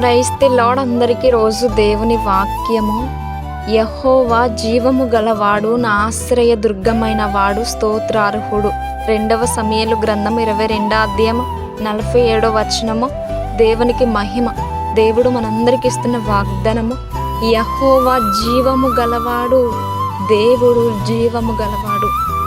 ప్రైస్తే lord అందరికీ రోజు దేవుని వాక్యము. యహోవా జీవము గలవాడు నా ఆశ్రయ దుర్గమైన వాడు స్తోత్రార్హుడు. రెండవ సమయలు గ్రంథం ఇరవై రెండో అధ్యాయం నలభై ఏడో వచనము దేవునికి మహిమ. దేవుడు మనందరికి ఇస్తున్న వాగ్దానము యహోవా జీవము గలవాడు దేవుడు జీవము గలవాడు.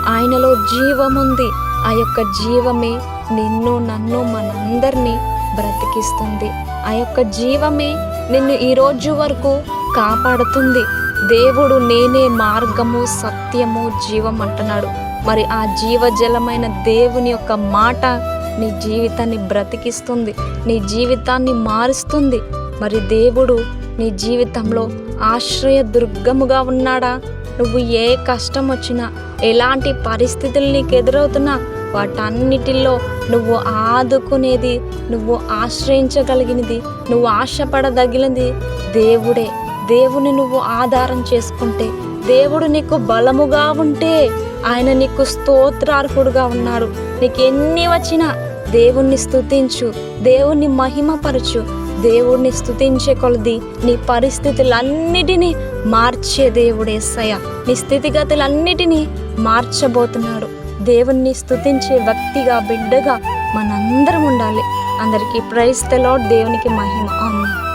ఆయనలో జీవముంది. ఆ యొక్క జీవమే నిన్ను నన్ను మనందరినీ బ్రతికిస్తుంది. ఆ యొక్క జీవమే నిన్ను ఈ రోజు వరకు కాపాడుతుంది. దేవుడు నేనే మార్గము సత్యము జీవం అంటున్నాడు. మరి ఆ జీవజలమైన దేవుని యొక్క మాట నీ జీవితాన్ని బ్రతికిస్తుంది నీ జీవితాన్ని మారుస్తుంది. మరి దేవుడు నీ జీవితంలో ఆశ్రయ దుర్గముగా ఉన్నాడా? నువ్వు ఏ కష్టం వచ్చినా ఎలాంటి పరిస్థితులు నీకు ఎదురవుతున్నా వాటన్నిటిలో నువ్వు ఆదుకునేది నువ్వు ఆశ్రయించగలిగినది నువ్వు ఆశపడదగినది దేవుడే. దేవుని నువ్వు ఆధారం చేసుకుంటే దేవుడు నీకు బలముగా ఉంటే ఆయన నీకు స్తోత్రార్హుడుగా ఉన్నాడు నీకు ఎన్ని వచ్చినా దేవుణ్ణి స్తుతించు దేవుణ్ణి మహిమపరచు దేవుణ్ణి స్తుతించే కొలది నీ పరిస్థితులన్నిటినీ మార్చే దేవుడేసయ్య నీ స్థితిగతులన్నిటినీ మార్చబోతున్నాడు దేవుణ్ణి స్తుతించే వ్యక్తిగా బిడ్డగా మనందరం ఉండాలి. అందరికీ ప్రైజ్ తెలో దేవునికి మహిమ. ఆమె